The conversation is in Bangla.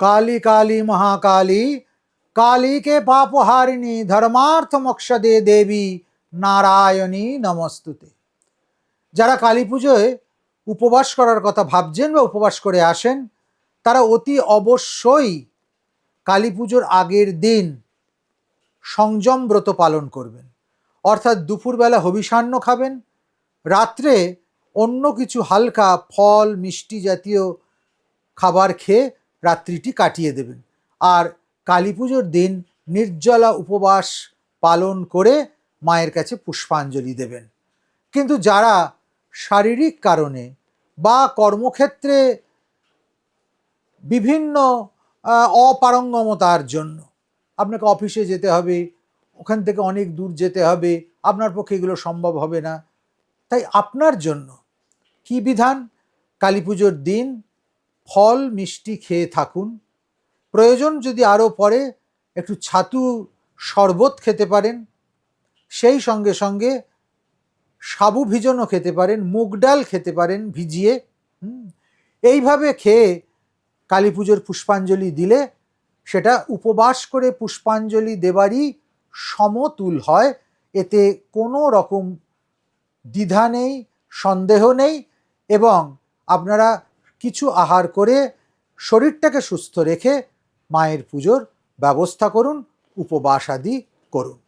काली काली महाकाली काली के पापहारिणी ধর্মার্থ মোক্ষদে দেবী নারায়ণী নমস্তুতে যারা কালী পুজোয় উপবাস করার কথা ভাবছেন বা উপবাস করে আসেন তারা অতি অবশ্যই কালী পুজোর আগের দিন সংযম ব্রত পালন করবেন অর্থাৎ দুপুরবেলা হবিষান্ন খাবেন রাত্রে অন্য কিছু হালকা ফল মিষ্টি জাতীয় খাবার খেয়ে রাত্রিটি কাটিয়ে দেবেন। আর কালী পুজোর দিন নির্জলা উপবাস পালন করে মায়ের কাছে পুষ্পাঞ্জলি দেবেন। কিন্তু যারা শারীরিক কারণে বা কর্মক্ষেত্রে বিভিন্ন অপারঙ্গমতার জন্য আপনাকে অফিসে যেতে হবে, ওখান থেকে অনেক দূর যেতে হবে, আপনার পক্ষে এগুলো সম্ভব হবে না। তাই আপনার জন্য কি বিধান? কালী পুজোর দিন ফল মিষ্টি খেয়ে থাকুন। প্রয়োজন যদি আরও পরে একটু ছাতু শরবত খেতে পারেন। সেই সঙ্গে সঙ্গে সাবু ভিজনও খেতে পারেন, মুগ ডাল খেতে পারেন ভিজিয়ে। এইভাবে খেয়ে কালী পুজোর পুষ্পাঞ্জলি দিলে সেটা উপবাস করে পুষ্পাঞ্জলি দেবারই সমতুল হয়। এতে কোনো রকম দ্বিধা নেই, সন্দেহ নেই এবং আপনারা কিছু আহার করে শরীরটাকে সুস্থ রেখে মায়ের পুজোর ব্যবস্থা করুন উপবাস আদি করুন।